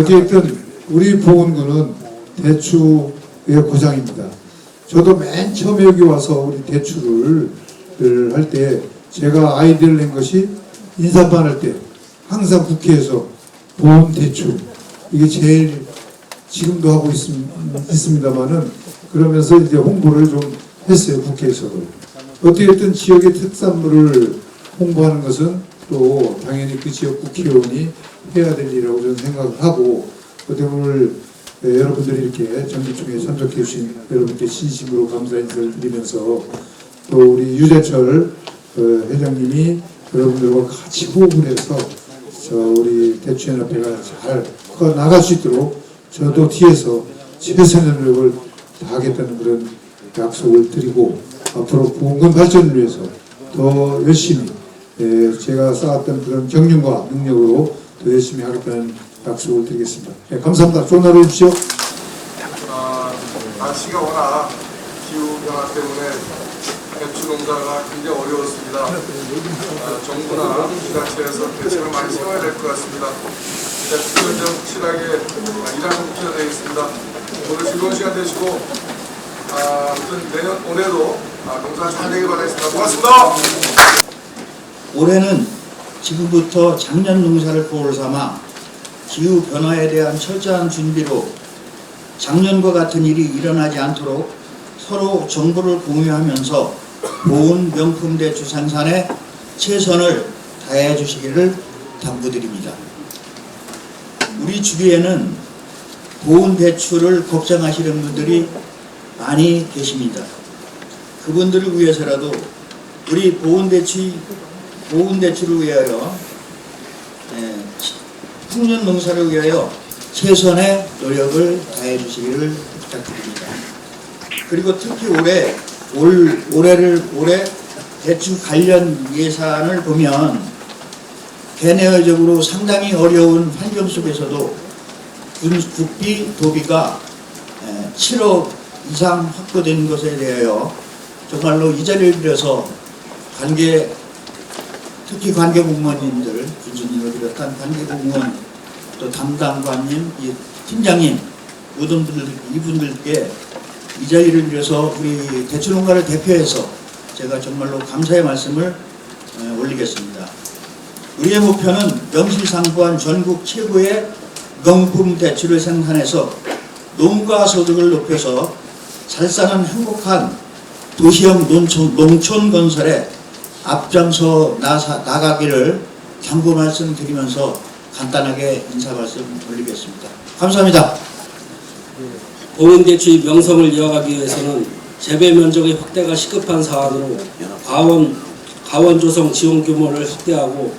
어쨌든 우리 보건구는 대추의 고장입니다. 저도 맨 처음에 여기 와서 우리 대추를 할 때 제가 아이디어를 낸 것이 인사반 할 때 항상 국회에서 보험 대추 이게 제일 지금도 하고 있, 있습니다만은 그러면서 이제 홍보를 좀 했어요 국회에서도 어떻게든 지역의 특산물을 홍보하는 것은 또 당연히 그 지역 국회의원이 해야 될 일이라고 저는 생각을 하고 어떻게 오늘 예, 여러분들이 이렇게 전기총회에 참석해 주신 여러분께 진심으로 감사 인사를 드리면서 또 우리 유재철 어, 회장님이 여러분들과 같이 호흡을 해서 저 우리 대추연합회가 잘커 나갈 수 있도록 저도 뒤에서 최선의 노력을 다하겠다는 그런 약속을 드리고 앞으로 보건 발전을 위해서 더 열심히 예, 제가 쌓았던 그런 경륜과 능력으로 더 열심히 하겠다는 약속을 드리겠습니다. 예, 감사합니다. 좋은 하루 되십시오. 아, 날씨가 워낙 기후 변화 때문에 배추 농사가 굉장히 어려웠습니다. 아, 정부나 지자체에서 대책을 많이 세워야 될 것 같습니다. 대추를 좀 확실하게 아, 일하는 국회가 되겠습니다. 오늘 즐거운 시간 되시고 아, 아무튼 내년 올해도 아, 농사 잘 되길 바라겠습니다. 고맙습니다. 올해는 지금부터 작년 농사를 보를 삼아 기후 변화에 대한 철저한 준비로 작년과 같은 일이 일어나지 않도록 서로 정보를 공유하면서 보온 명품 대추 생산에 최선을 다해 주시기를 당부드립니다. 우리 주위에는 보온 대추를 걱정하시는 분들이 많이 계십니다. 그분들을 위해서라도 우리 보온 대추 보온 대추를 위하여 예, 풍년 농사를 위하여 최선의 노력을 다해 주시기를 부탁드립니다. 그리고 특히 올해 올 올해를 올해 대추 관련 예산을 보면 개내외적으로 상당히 어려운 환경 속에서도 군- 국비 도비가 예, 7억 이상 확보된 것에 대하여 정말로 이 자리를 빌어서 관계 특히 관계 공무원님들 군수님을 비롯한 관계 공무원 또 담당관님, 이 팀장님 모든 분들 이분들께 이 자리를 빌어서 우리 대추농가를 대표해서 제가 정말로 감사의 말씀을 에, 올리겠습니다. 우리의 목표는 명실상부한 전국 최고의 명품 대추를 생산해서 농가 소득을 높여서 잘 사는 행복한 도시형 농촌, 농촌 건설에 앞장서 나사, 나가기를 당부 말씀드리면서 간단하게 인사 말씀 올리겠습니다. 감사합니다. 공인대추의 명성을 이어가기 위해서는 재배 면적의 확대가 시급한 사안으로 과원, 가원 조성 지원 규모를 확대하고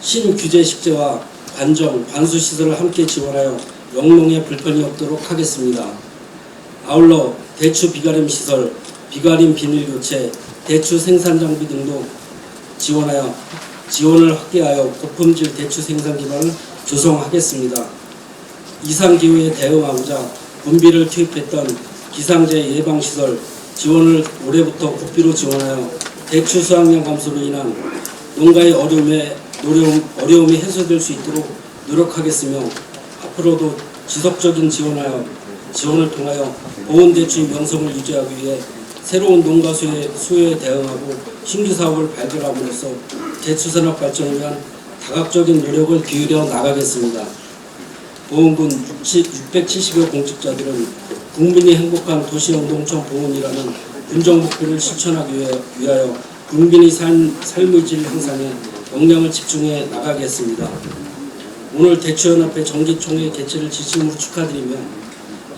신규제 식재와 관정, 관수 시설을 함께 지원하여 영농에 불편이 없도록 하겠습니다. 아울러 대추 비가림 시설, 비가림 비닐 교체, 대추 생산 장비 등도 지원하여 지원을 확대하여 고품질 대추 생산 기반을 조성하겠습니다. 이상 기후에 대응하고자 군비를 투입했던 기상재해 예방 시설 지원을 올해부터 국비로 지원하여 대추 수확량 감소로 인한 농가의 어려움에 노려움, 어려움이 해소될 수 있도록 노력하겠으며 앞으로도 지속적인 지원하여 지원을 통하여 보온 대추의 명성을 유지하기 위해 새로운 농가 수요에, 수요에 대응하고 신규 사업을 발견함으로써 대추 산업 발전을 위한 다각적인 노력을 기울여 나가겠습니다. 보훈군 670여 공직자들은 국민이 행복한 도시형 농촌 보훈이라는 군정 목표를 실천하기 위하여 국민의 삶, 삶의 질 향상에 역량을 집중해 나가겠습니다. 오늘 대추연합회 정기총회 개최를 진심으로 축하드리며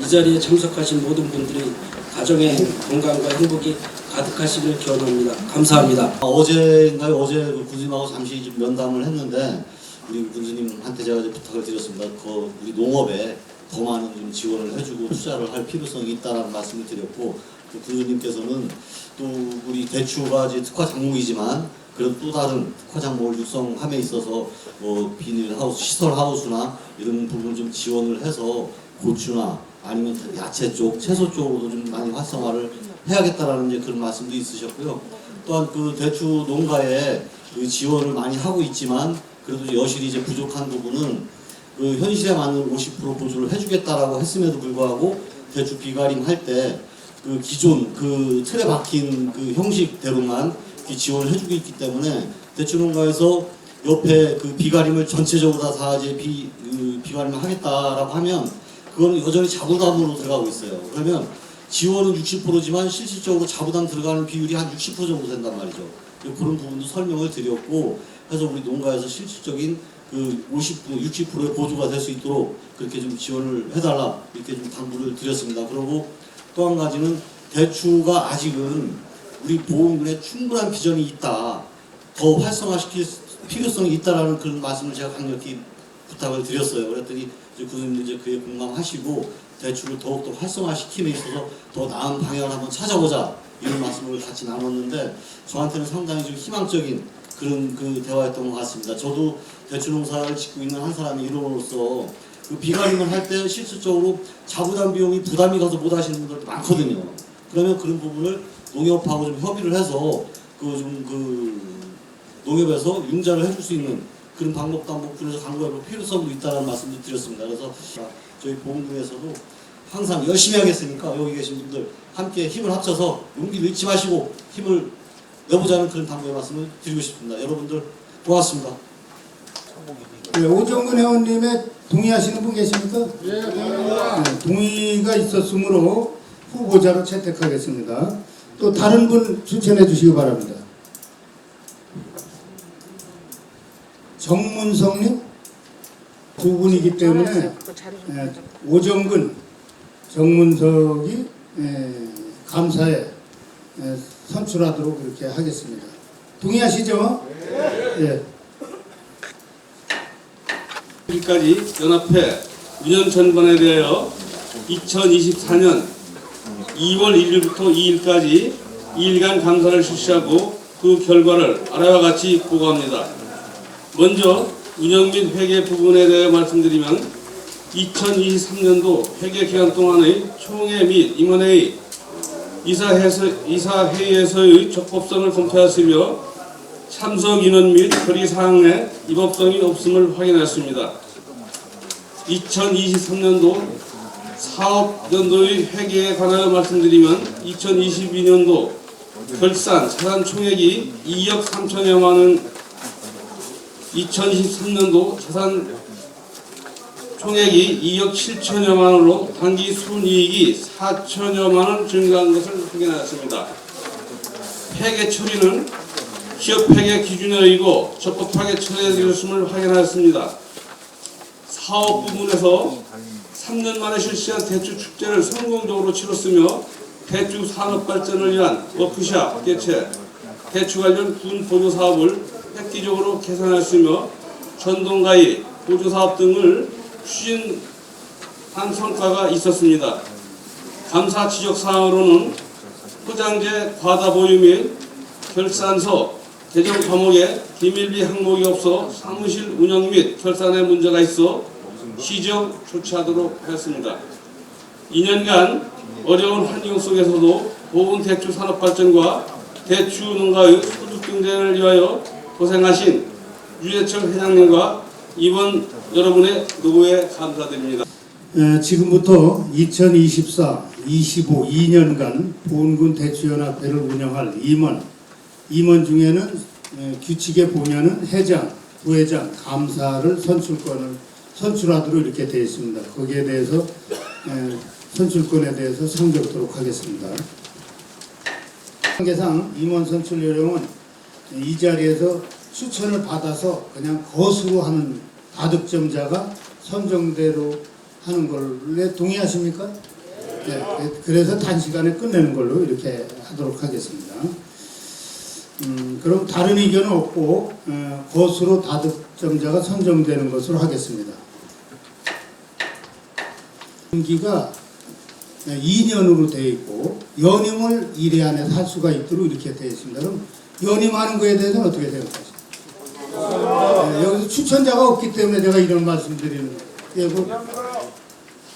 이 자리에 참석하신 모든 분들이 가정의 행- 건강과 행복이 가득하시길 기원합니다. 감사합니다. 아, 어제인가요? 어제 그 군수님하고 잠시 좀 면담을 했는데 우리 군수님한테 제가 부탁을 드렸습니다. 그 우리 농업에 더 많은 좀 지원을 해주고 투자를 할 필요성이 있다라는 말씀을 드렸고 그 군수님께서는 또 우리 대추가 이제 특화 작물이지만 그런 또 다른 특화 작물을 육성함에 있어서 뭐 비닐 하우스, 시설 하우스나 이런 부분 좀 지원을 해서 고추나 아니면 야채 쪽, 채소 쪽으로도 좀 많이 활성화를 해야겠다라는 이제 그런 말씀도 있으셨고요. 또한 그 대추 농가에 그 지원을 많이 하고 있지만 그래도 여실히 이제 부족한 부분은 그 현실에 맞는 50% 보조를 해주겠다라고 했음에도 불구하고 대출 비가림 할 때 그 기존 그 틀에 박힌 그 형식대로만 이 지원을 해주고 있기 때문에 대출농가에서 옆에 그 비가림을 전체적으로 다, 다 이제 비, 그 비가림을 하겠다라고 하면 그거는 여전히 자부담으로 들어가고 있어요. 그러면 지원은 60%지만 실질적으로 자부담 들어가는 비율이 한 60% 정도 된단 말이죠. 그런 부분도 설명을 드렸고 해서 우리 농가에서 실질적인 그 50%, 60%의 보조가 될 수 있도록 그렇게 좀 지원을 해달라 이렇게 좀 당부를 드렸습니다. 그리고 또 한 가지는 대추가 아직은 우리 보험군에 충분한 비전이 있다. 더 활성화시킬 필요성이 있다라는 그런 말씀을 제가 강력히 부탁을 드렸어요. 그랬더니 이제 구성님도 이제 그에 공감하시고 대출을 더욱더 활성화시킴에 있어서 더 나은 방향을 한번 찾아보자 이런 말씀을 같이 나눴는데 저한테는 상당히 좀 희망적인 그런 그 대화였던 것 같습니다. 저도 대출 농사를 짓고 있는 한 사람의 일원으로서 그 비가림을 할 때 실질적으로 자부담 비용이 부담이 가서 못 하시는 분들도 많거든요. 그러면 그런 부분을 농협하고 좀 협의를 해서 그 좀그 농협에서 융자를 해줄 수 있는 그런 방법도 한번 군에서 강구해볼 필요성도 있다는 말씀도 드렸습니다. 그래서 저희 보험군에서도 항상 열심히 하겠으니까 여기 계신 분들 함께 힘을 합쳐서 용기를 잃지 마시고 힘을 내보자는 그런 당부의 말씀을 드리고 싶습니다. 여러분들 고맙습니다. 네, 오정근 회원님의 동의하시는 분 계십니까? 예, 동의가 있었으므로 후보자로 채택하겠습니다. 또 다른 분 추천해 주시기 바랍니다. 정문성님 두 분이기 때문에 예, 오정근, 정문석이 예, 감사에 예, 선출하도록 그렇게 하겠습니다. 동의하시죠? 예. 일까지 연합회 운영 전반에 대하여 2024년 2월 1일부터 2일까지 2일간 감사를 실시하고 그 결과를 아래와 같이 보고합니다. 먼저 운영 및 회계 부분에 대해 말씀드리면 2023년도 회계 기간 동안의 총회 및 임원회의 이사회에서, 이사회의에서의 적법성을 검토하였으며 참석 인원 및 결의 사항에 위법성이 없음을 확인하였습니다. 2023년도 사업연도의 회계에 관하여 말씀드리면 2022년도 결산 자산 총액이 2억 3천여만 원 2023년도 자산 총액이 2억 7천여만 원으로 단기 순이익이 4천여만 원 증가한 것을 확인하였습니다. 회계 처리는 기업 회계 기준에 의고 적법하게 처리되었음을 확인하였습니다. 사업 부문에서 3년 만에 실시한 대추 축제를 성공적으로 치렀으며 대추 산업 발전을 위한 워크샵 개최, 대추 관련 군 보조 사업을 획기적으로 개선하였으며 전동가입, 보조 사업 등을 추진한 성과가 있었습니다. 감사 지적 사항으로는 포장재 과다 보유 및 결산서 계정 과목에 비밀비 항목이 없어 사무실 운영 및 결산에 문제가 있어 시정 조치하도록 하였습니다. 2년간 어려운 환경 속에서도 보건 대추 산업 발전과 대추 농가의 소득 경쟁을 위하여 고생하신 유재철 회장님과 이번 여러분의 노고에 감사드립니다. 에, 지금부터 2024, 25, 2년간 보훈군 대추연합회를 운영할 임원, 임원 중에는 에, 규칙에 보면은 회장, 부회장, 감사를 선출권을 선출하도록 이렇게 되어 있습니다. 거기에 대해서 에, 선출권에 대해서 상정토록 하겠습니다. 관계상 임원 선출 요령은 이 자리에서 추천을 받아서 그냥 거수로 하는 다득점자가 선정대로 하는 걸에 동의하십니까? 네. 그래서 단시간에 끝내는 걸로 이렇게 하도록 하겠습니다. 음, 그럼 다른 의견은 없고 어, 거수로 다득점자가 선정되는 것으로 하겠습니다. 임기가 2년으로 되어 있고 연임을 1회 안에 할 수가 있도록 이렇게 되어 있습니다. 그럼 연임하는 거에 대해서는 어떻게 생각하십니까? 네, 여기서 추천자가 없기 때문에 내가 이런 말씀 드리는 거예요. 예, 뭐,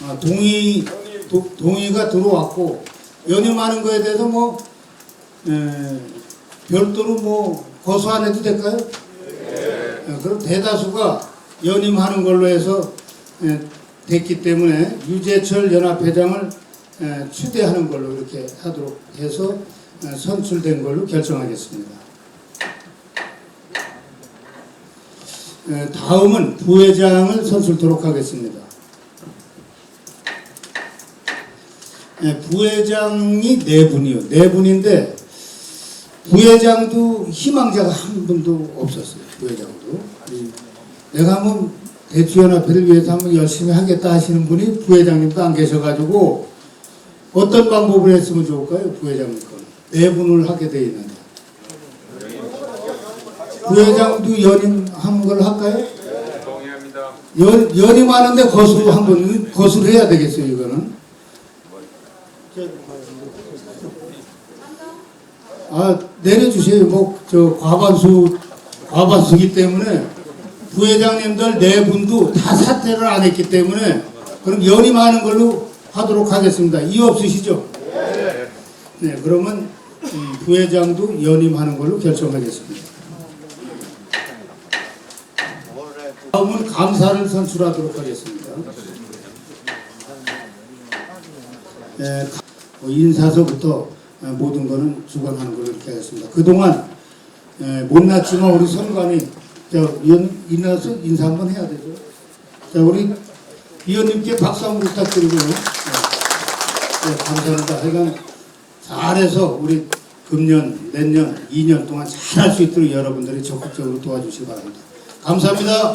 아, 동의 도, 동의가 들어왔고 연임하는 거에 대해서 뭐 에, 별도로 뭐 거수 안 해도 될까요? 어, 그럼 대다수가 연임하는 걸로 해서 에, 됐기 때문에 유재철 연합회장을 에, 추대하는 걸로 이렇게 하도록 해서 에, 선출된 걸로 결정하겠습니다. 에, 다음은 부회장을 선출토록 하겠습니다. 예, 부회장이 네 분이요. 네 분인데 부회장도 희망자가 한 분도 없었어요. 부회장도. 이 내가 한번 대추연합회를 위해서 한번 열심히 하겠다 하시는 분이 부회장님도 안 계셔가지고 어떤 방법을 했으면 좋을까요? 부회장님 거 는. 네 분을 하게 돼 있는데. 부회장도 연임한 걸 할까요? 동의합니다. 연, 연임하는데 거수 한번 거수를 해야 되겠어요, 이거는. 아, 내려주세요. 뭐, 저, 과반수, 과반수기 때문에 부회장님들 네 분도 다 사퇴를 안 했기 때문에 그럼 연임하는 걸로 하도록 하겠습니다. 이유 없으시죠? 네, 그러면 음, 부회장도 연임하는 걸로 결정하겠습니다. 다음은 감사를 선출하도록 하겠습니다. 예, 뭐 인사서부터 어, 모든 거는 주관하는 걸로 이렇게 하겠습니다. 그동안 예, 못났지만 우리 선관위 저 위원 인사서 인사 한번 해야 되죠. 자 우리 위원님께 박수 한번 부탁드리고요. 예, 예, 감사합니다. 하여간 잘해서 우리 금년, 내년, 2년 동안 잘할 수 있도록 여러분들이 적극적으로 도와주시기 바랍니다. 감사합니다.